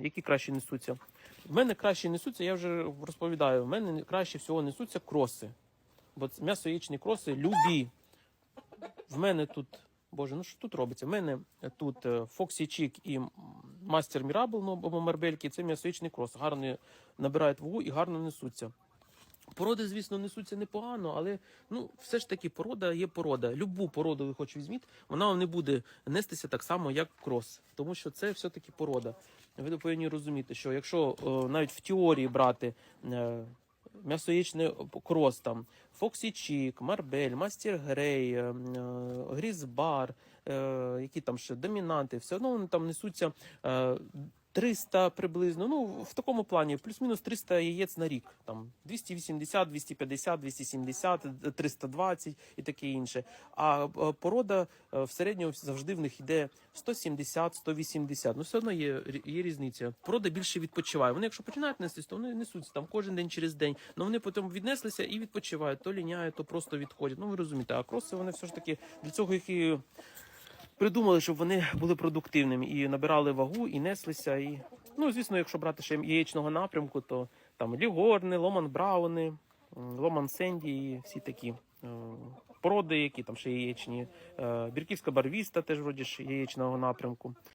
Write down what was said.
Які краще несуться? В мене краще несуться, я вже розповідаю. В мене краще всього несуться кроси. Бо м'ясо яєчні кроси любі. В мене тут, боже, ну що тут робиться? В мене тут е, Фоксі Чік і Мастер Мірабл, ну або Марбельки, це м'ясоячний крос. Гарно набирають вагу і гарно несуться. Породи, звісно, несуться непогано, але ну все ж таки порода є порода. Любу породу ви хоч візьміть, вона вам не буде нестися так само, як крос, тому що це все-таки порода. Ви повинні розуміти, що якщо е, навіть в теорії брати е, м'ясоячний крос, там Фоксі Чік, Марбель, Мастер Грей, е, е, Грізбар, е, які там ще домінанти, все одно вони там несуться. Е, 300 приблизно, ну в такому плані, плюс-мінус 300 яєць на рік, там 280, 250, 270, 320 і таке інше. А е, порода е, в середньому завжди в них йде 170, 180. Ну все одно є, є різниця. Порода більше відпочиває. Вони, якщо починають нестись, то вони несуться там кожен день через день. Ну вони потім віднеслися і відпочивають, то ліняють, то просто відходять. Ну ви розумієте, а кроси вони все ж таки для цього їх і придумали, щоб вони були продуктивними і набирали вагу, і неслися. І ну, звісно, якщо брати ще яєчного напрямку, то там лігорни, ломан брауни, ломан сенді і всі такі е, породи, які там ще яєчні. Е, Бірківська барвіста теж вроді ж яєчного напрямку.